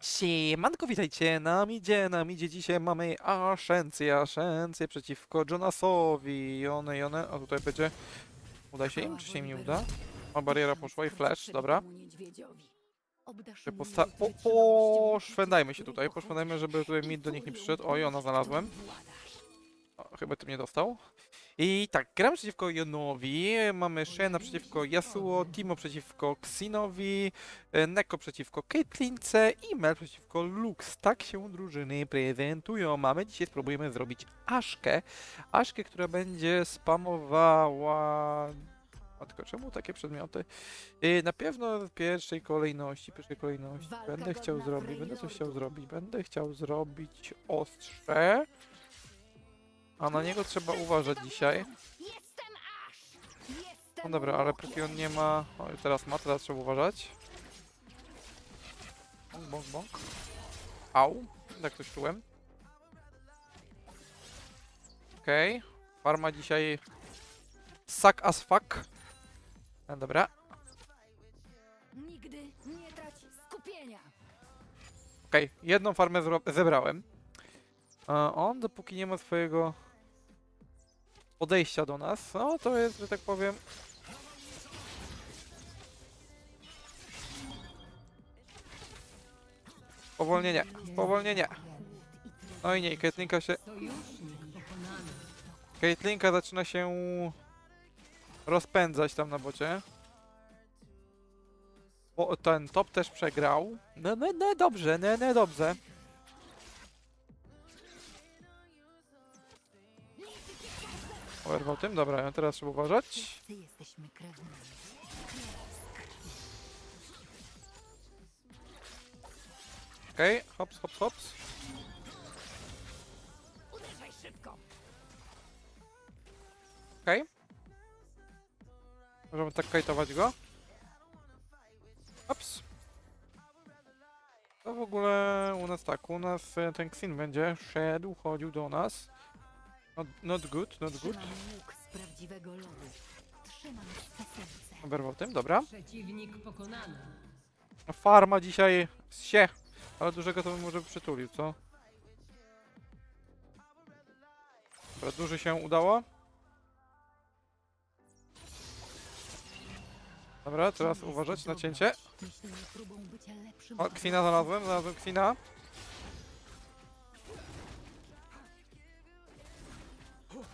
Siemanko, witajcie, nam idzie, nam idzie dzisiaj mamy Aszencję, Aszencję przeciwko Jonasowi, one, one, a tutaj będzie, uda się im, czy się im nie uda? O, bariera poszła i flash, dobra. Posta- po, poszwędajmy się tutaj, poszwędajmy, żeby tutaj mid do nich nie przyszedł, oj, ona znalazłem. O, chyba tym nie dostał. I tak, gramy przeciwko Jonowi, mamy Shena przeciwko Yasuo, Timo przeciwko Xinowi, e, Neko przeciwko Caitlince i Mel przeciwko Lux. Tak się drużyny prezentują. Mamy dzisiaj, spróbujemy zrobić Aszkę. Aszkę, która będzie spamowała... Matko, czemu takie przedmioty? E, Na pewno w pierwszej kolejności, pierwszej kolejności będę chciał zrobić, będę coś chciał zrobić, będę chciał zrobić ostrze. A na niego trzeba uważać dzisiaj. No dobra, ale póki on nie ma... O, teraz ma, teraz trzeba uważać. Bąk, bąk, bąk. Au, tak coś czułem. Okej, farma dzisiaj... Suck as fuck. No dobra, Nigdy nie trać skupienia! okej, jedną farmę zebrałem. A on, dopóki nie ma swojego podejścia do nas, no to jest, że tak powiem... Spowolnienie, spowolnienie. No i nie, Caitlinka się... Caitlinka zaczyna się rozpędzać tam na bocie. Bo ten top też przegrał. No, no, no dobrze, no, no dobrze. Oberwał tym? Dobra, ja teraz trzeba uważać. Wszyscy. Okej, hops, hops, hops. Uderzaj szybko! Okej. Możemy tak kajtować go. Ops. To w ogóle u nas tak, u nas e, ten Xin będzie szedł, chodził do nas. Not, not good, not good. Trzymam łuk z prawdziwego lodu. Trzymam serce. Oberwał tym, dobra. Przeciwnik pokonany. Farma dzisiaj się, ale dużego to bym może przytulił, co? Dobra, duży się udało. Dobra, teraz uważać na cięcie. Myślę, że próbą bycia lepszym... O, Kwina znalazłem, znalazłem Kwina.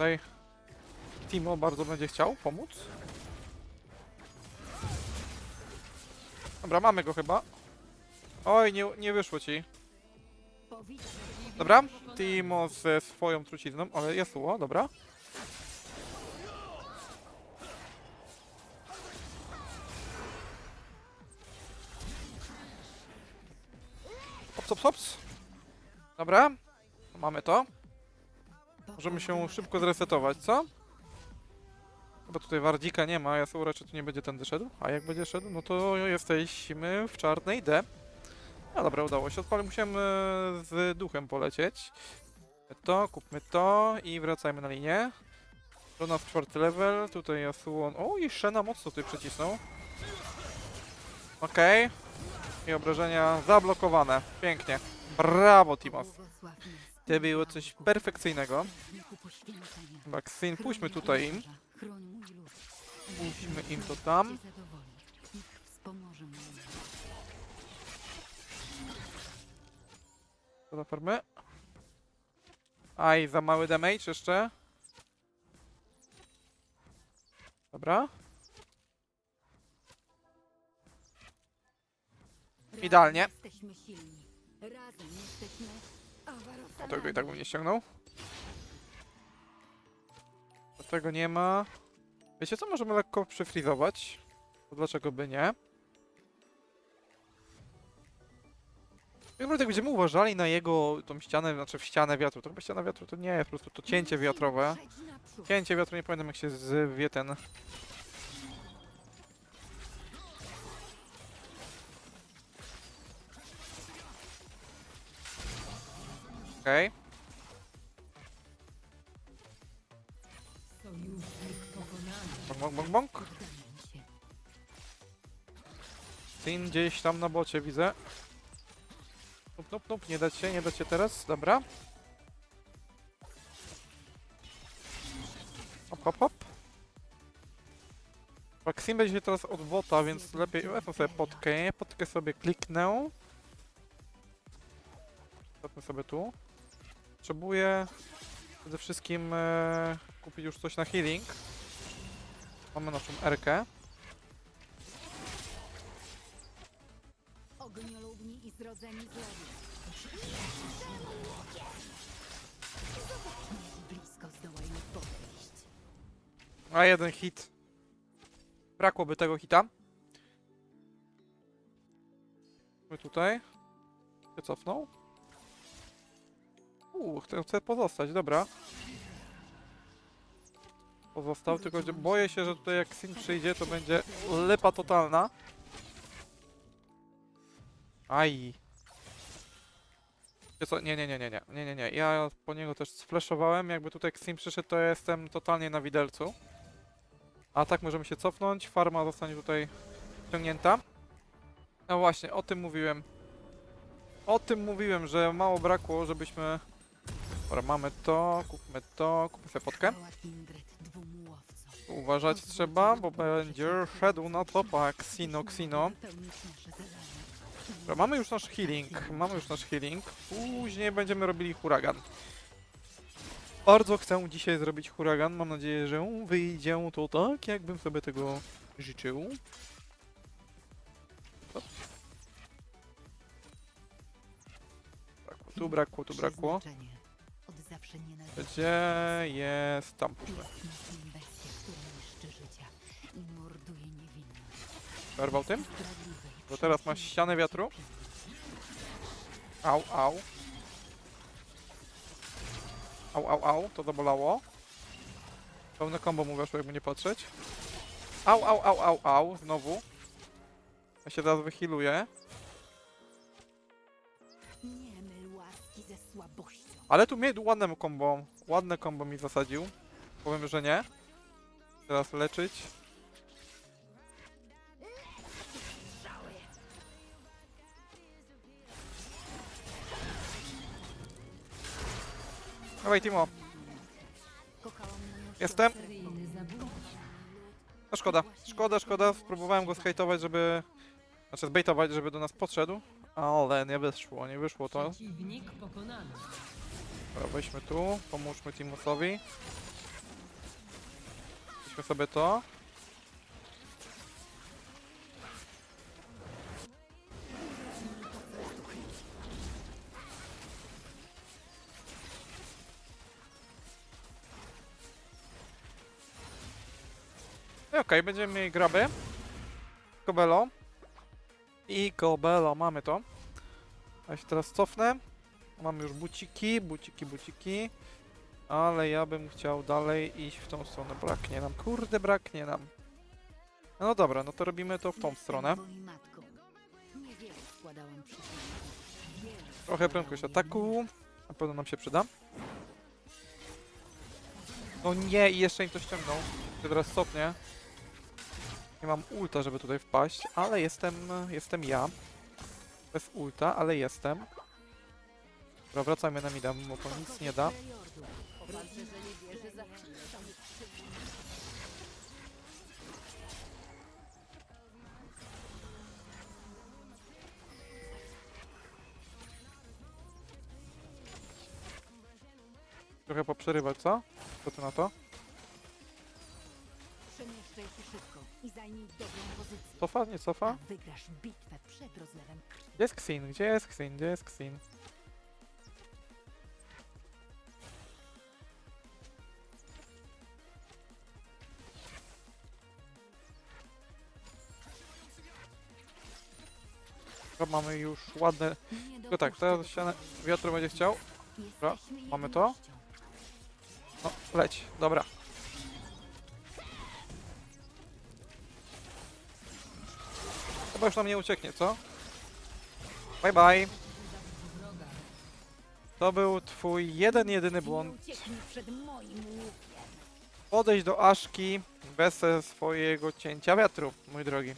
Tutaj Timo bardzo będzie chciał pomóc. Dobra, mamy go chyba. Oj, nie, nie wyszło ci. Dobra, Timo ze swoją trucizną, ale Yasuo, dobra. Hops, hops, hops. Dobra, mamy to. Możemy się szybko zresetować, co? Bo tutaj Wardzika nie ma, Yasuo raczej tu nie będzie tędy szedł. A jak będzie szedł, no to jesteśmy w czarnej D. No dobra, udało się. Odpalę, musiałem e, z duchem polecieć. To, kupmy to i wracajmy na linię. Do nas czwarty level, tutaj Yasuo... O, i Shena mocno tutaj przycisnął. Okej. I obrażenia zablokowane. Pięknie. Brawo, Timos. To było coś perfekcyjnego. Xin, Chroń puśćmy tutaj im. Puśćmy im to tam. Co za farmy? Aj, za mały damage jeszcze. Dobra. Idealnie. A tego i tak bym nie ściągnął. Do tego nie ma. Wiecie co, możemy lekko przyfrizować. To dlaczego by nie? Tak naprawdę jak będziemy uważali na jego tą ścianę, znaczy w ścianę wiatru, to chyba ściana wiatru to nie jest po prostu to cięcie wiatrowe. Cięcie wiatru, nie pamiętam jak się zwie ten... Okej. Pokonany. Bąk, bąk, bąk, gdzieś tam na bocie widzę. Nup, nup, nup, nie dać się, nie dać się teraz, dobra. Hop, hop, hop. Maxim będzie teraz od bota, więc lepiej wezmę sobie potkę, potkę sobie kliknę. Zróbmy sobie tu. Potrzebuję przede wszystkim e, kupić już coś na healing. Mamy naszą erkę. Ogniolubni i zrodzeni. Blisko zdołaj mi podejść. A jeden hit. Brakłoby tego hita. My tutaj. Się cofnął. Uuu, chcę, chcę pozostać, dobra. Pozostał, tylko że boję się, że tutaj jak Sin przyjdzie, to będzie lepa totalna. Aj. Co? Nie, nie, nie, nie, nie, nie, nie, nie. Ja po niego też sfleszowałem. Jakby tutaj Xin przyszedł, to ja jestem totalnie na widelcu. A tak możemy się cofnąć. Farma zostanie tutaj ściągnięta. No właśnie, o tym mówiłem. O tym mówiłem, że mało brakło, żebyśmy... Dobra, mamy to, kupmy to, kupmy sobie potkę. Uważać trzeba, bo będzie szedł na topa Xino Xino. Dobra, mamy już nasz healing, mamy już nasz healing. Później będziemy robili huragan. Bardzo chcę dzisiaj zrobić huragan. Mam nadzieję, że wyjdzie to tak, jakbym sobie tego życzył. Tu brakło, tu brakło. Zawsze nienawidzę. Gdzie jest? Tam puszczę. Na tym bestia, która niszczy życia i morduje niewinność. Przerwał tym? Zdradliwej Bo teraz masz ścianę wiatru. Au, au. Au, au, au, to zabolało. Pełne combo mu weszło, jakby nie patrzeć. Au, au, au, au, au, znowu. Ja się teraz wyhealuję. Nie Ale tu mnie ładne combo, ładne combo mi zasadził. Powiem, że nie. Teraz leczyć. Dawaj, Timo. Jestem. No szkoda, szkoda, szkoda. Spróbowałem go zhejtować, żeby... Znaczy zbejtować, żeby do nas podszedł. Ale nie wyszło, nie wyszło to. Dobra, weźmy tu, pomóżmy Timusowi. Weźmy sobie to. I okej, będziemy mieli graby. Kobelo. I Kobelo, mamy to. Ja się teraz cofnę. Mamy już buciki, buciki, buciki. Ale ja bym chciał dalej iść w tą stronę. Braknie nam, kurde, braknie nam. No dobra, no to robimy to w tą stronę. Trochę prędkość ataku. Na pewno nam się przyda. No nie, i jeszcze im to ściągnął. Się teraz stopnie. Nie mam ulta, żeby tutaj wpaść, ale jestem, jestem ja. Bez ulta, ale jestem. Dobra, wracajmy na mida, bo to nic nie da. Trochę poprzerywać, co? Co ty na to? Przemieszczaj się szybko i zajmij dobrą pozycję. Cofa, nie cofa? wygrasz bitwę przed rozlewem krwi. Gdzie jest Xin? Gdzie jest Xin? Gdzie jest Xin? Mamy już ładne... Tylko tak, teraz ścianę wiatru będzie chciał. Dobra, mamy to? No, leć, dobra. Chyba już nam nie ucieknie, co? Bye bye. To był twój jeden, jedyny błąd. Podejść do Aszki bez swojego cięcia wiatru, mój drogi.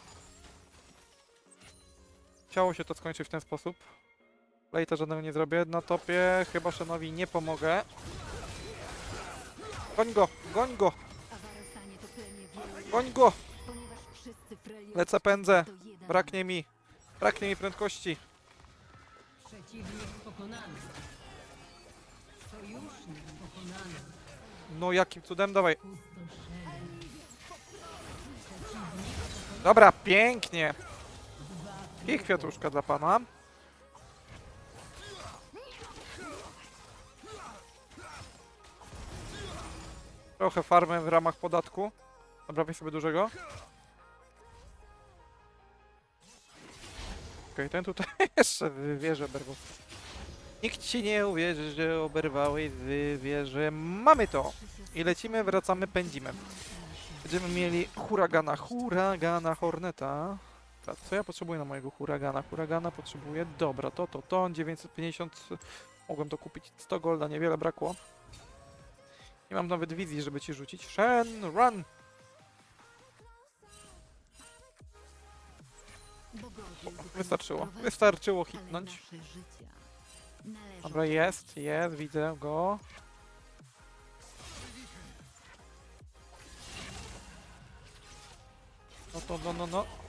Chciało się to skończyć w ten sposób. Lejta żadnego nie zrobię na topie. Chyba Shenowi nie pomogę. Goń go, goń go, goń go! Lecę, pędzę. Braknie mi, braknie mi prędkości. No jakim cudem, dawaj. Dobra, pięknie. I kwiatuszka dla pana. Trochę farmę w ramach podatku. Dobra, weź sobie dużego. Okej, ten tutaj jeszcze wywierze oberwał. Nikt ci nie uwierzy, że oberwałeś wywierze. Mamy to! I lecimy, wracamy, pędzimy. Będziemy mieli huragana, huragana Horneta. Co ja potrzebuję na mojego huragana? Huragana potrzebuję, dobra, to, to, to, 950, mogłem to kupić, 100 golda, niewiele brakło. Nie mam nawet wizji, żeby ci rzucić. Shen, run! Wystarczyło, wystarczyło hitnąć. Dobra, do jest, jest, widzę go. No to, no, no, no.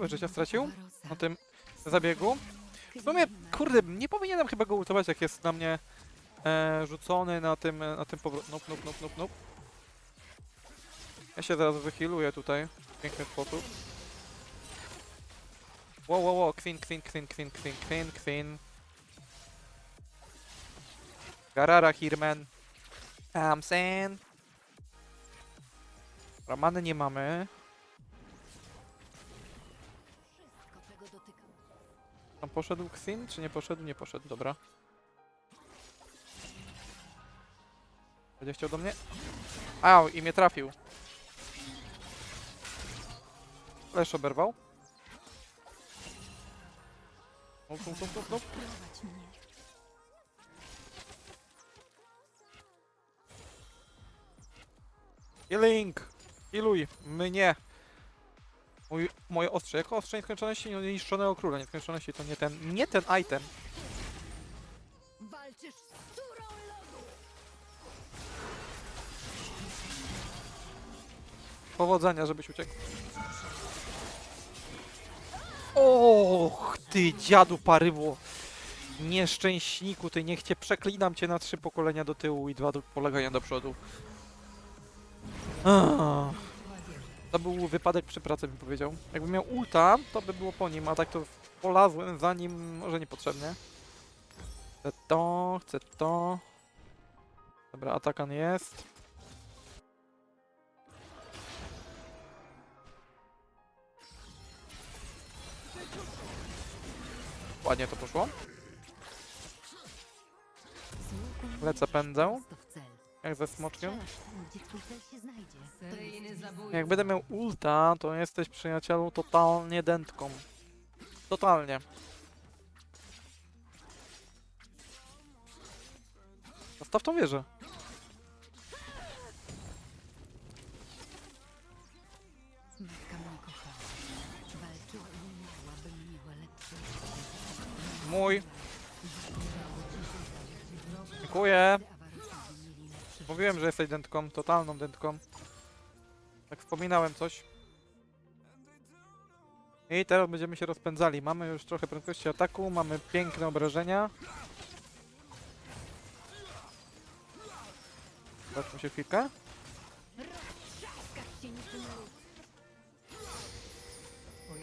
Połowę życia stracił na tym zabiegu. W sumie, kurde, nie powinienem chyba go ultować, jak jest na mnie e, rzucony na tym, na tym powrocie. Nope, nope, nope, nope, nope. Ja się zaraz wyhealuję tutaj w piękny sposób. Wow, wow, wow, kwin, kwin, kwin, kwin, kwin, kwin, kwin. Garara, Hirman. Saying. Ramany nie mamy. Tam poszedł Kwin, czy nie poszedł? Nie poszedł, dobra. Będzie chciał do mnie? Au, i mnie trafił. Flash oberwał. Nope, nope, mnie. Healing! Healuj! Mnie! Mój, moje ostrze. Jako ostrze nieskończoności niszczonego króla. Nieskończoności to nie ten, nie ten item. Walczysz z córą lodu! Powodzenia, żebyś uciekł. Och, ty dziadu parywo. Nieszczęśniku, ty niech cię przeklinam cię na trzy pokolenia do tyłu i dwa do polegania do przodu. Ah. To był wypadek przy pracy, bym powiedział. Jakbym miał ulta, to by było po nim, a tak to polazłem za nim, może niepotrzebnie. Chcę to, chcę to. Dobra, atakan jest. Ładnie to poszło. Lecę, pędzę. Jak ze smoczkiem. Gdzie się znajdzie. Seryjny zabójca. Jak będę miał ulta, to jesteś przyjacielu totalnie dętką. Totalnie. Zostaw tą wieżę. Matka mnie kochała. Walczyła i umarła, bym miała lepsze Mój. Dziękuję. Gdy Awarosowie mieli lepsze Mówiłem, że jesteś dętką, totalną dętką. Tak wspominałem coś. I teraz będziemy się rozpędzali. Mamy już trochę prędkości ataku, mamy piękne obrażenia. Zobaczmy się chwilkę.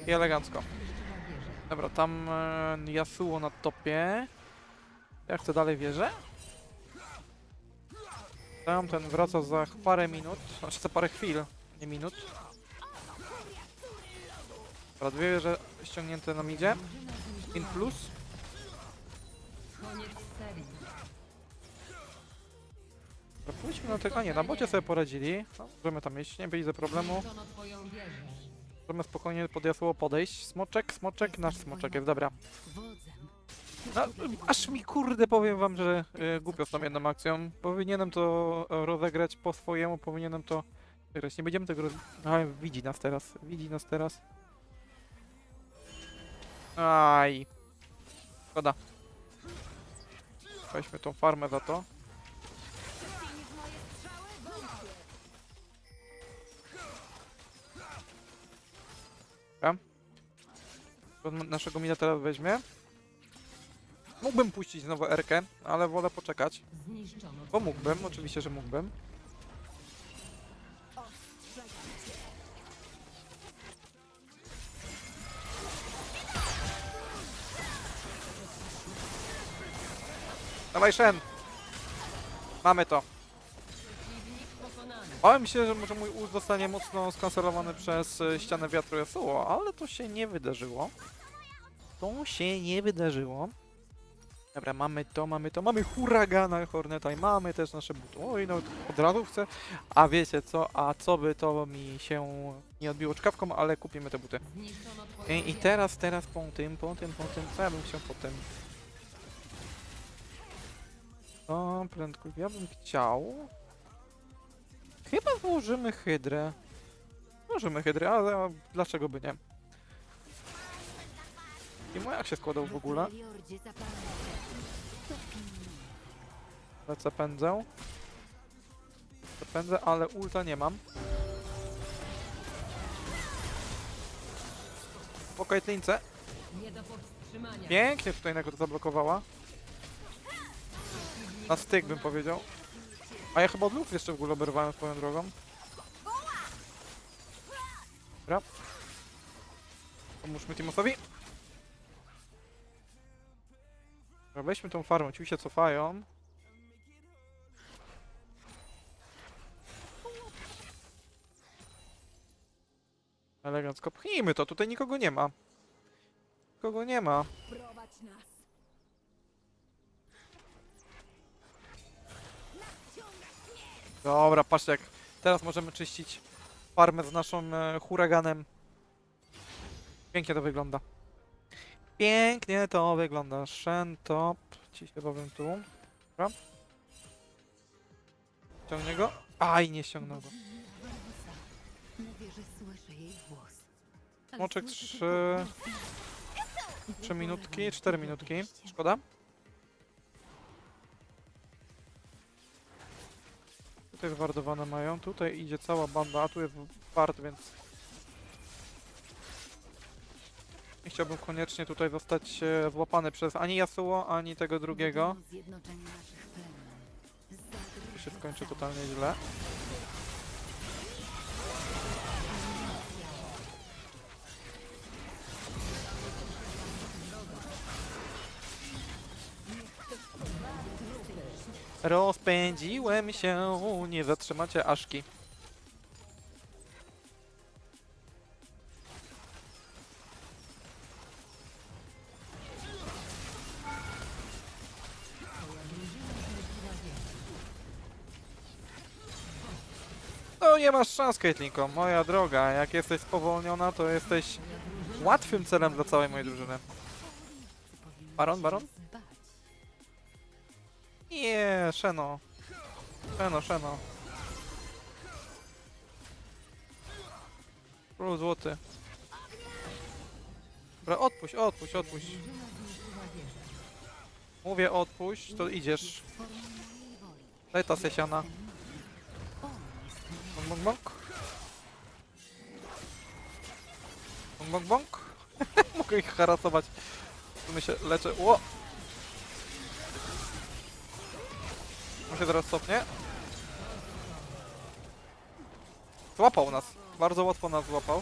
I elegancko. Dobra, tam e, Yasuo na topie. Ja chcę dalej wieżę. Tamten wraca za parę minut, znaczy za parę chwil, nie minut. Dobra, dwie wieże ściągnięte nam idzie. In plus. Pójdźmy na tego, a nie, na bocie sobie poradzili. No, możemy tam iść, nie problemu. Zniszczono twoją wieżę. Możemy spokojnie pod Yasuo podejść. Smoczek, smoczek, nasz smoczek jest, dobra. No, aż mi kurde powiem wam, że y, głupio z tą jedną akcją. Powinienem to e, rozegrać po swojemu, powinienem to Teraz nie będziemy tego. A, widzi nas teraz, widzi nas teraz. Aj. Szkoda. Weźmy tą farmę za to. Dobra. Naszego mina teraz weźmie. Mógłbym puścić znowu Erkę, ale wolę poczekać. Bo mógłbym, oczywiście, że mógłbym. Dawaj Shen! Mamy to. Bałem się, że może mój ult zostanie mocno skancelowany przez e, ścianę wiatru Yasuo, ale to się nie wydarzyło. To się nie wydarzyło. Dobra, mamy to, mamy to, mamy huragana Horneta i mamy też nasze buty. Oj, no od razu chcę. A wiecie co, a co by to mi się nie odbiło czkawką, ale kupimy te buty. I, i teraz, teraz po tym, po tym, po tym, co ja bym chciał po tym? O, prędko, ja bym chciał... Chyba włożymy hydrę. Włożymy hydrę, ale dlaczego by nie? I jak się składał w ogóle? Lecę pędzę. Pędzę, ale ulta nie mam. Po Kajtlince. Pięknie tutaj Nego to zablokowała. Na styk bym powiedział. A ja chyba od luf jeszcze w ogóle oberwałem swoją drogą. Dobra. Pomóżmy Timosowi. Dobra, weźmy tą farmę, ci się cofają. Elegancko pchnijmy to, tutaj nikogo nie ma. Nikogo nie ma. Dobra, patrzcie jak teraz możemy czyścić farmę z naszym e, huraganem. Pięknie to wygląda. Pięknie to wygląda. Shen top. Ciśle powiem tu. Dobra. Ściągnie go. Aj, nie ściągnął go. Moczek słyszę trzy- tylko głos. Trzy minutki, cztery minutki. Szkoda. Tutaj zwardowane mają. Tutaj idzie cała banda, a tu jest ward, więc... Nie chciałbym koniecznie tutaj zostać e, złapany przez ani Yasuo, ani tego drugiego. To się skończy totalnie źle. Rozpędziłem się, nie zatrzymacie Aszki. No nie masz szans, Caitlinko, moja droga. Jak jesteś spowolniona, to jesteś łatwym celem dla całej mojej drużyny. Baron, baron? Nie, Szeno. Szeno, Szeno. Król złoty. Dobra, odpuść, odpuść, odpuść. Mówię odpuść, to idziesz. Daj ta sesiana. Bong, bong, bong. Bong, bong, bong. Mogę ich harasować. Tu się leczę. Ło! Się teraz cofnie. Złapał nas. Bardzo łatwo nas złapał.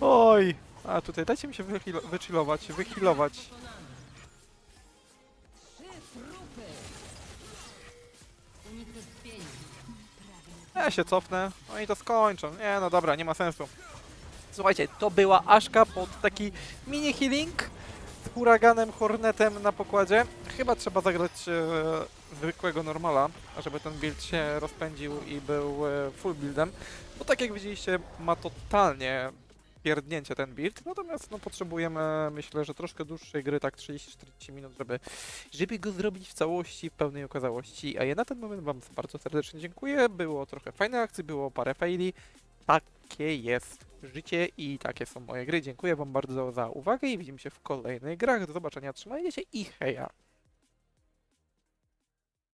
Oj! A tutaj dajcie mi się wychillować, wychillować. Ja się cofnę, no i to skończą. Nie, no dobra, nie ma sensu. Słuchajcie, to była Aszka pod taki mini healing huraganem, hornetem na pokładzie. Chyba trzeba zagrać e, zwykłego normala, żeby ten build się rozpędził i był e, full buildem. Bo tak jak widzieliście, ma totalnie pierdnięcie ten build, natomiast no potrzebujemy, myślę, że troszkę dłuższej gry, tak 30-40 minut, żeby, żeby go zrobić w całości, w pełnej okazałości, a ja na ten moment wam bardzo serdecznie dziękuję, było trochę fajnych akcji, było parę faili, takie jest życie i takie są moje gry, dziękuję wam bardzo za uwagę i widzimy się w kolejnych grach, do zobaczenia, trzymajcie się i heja!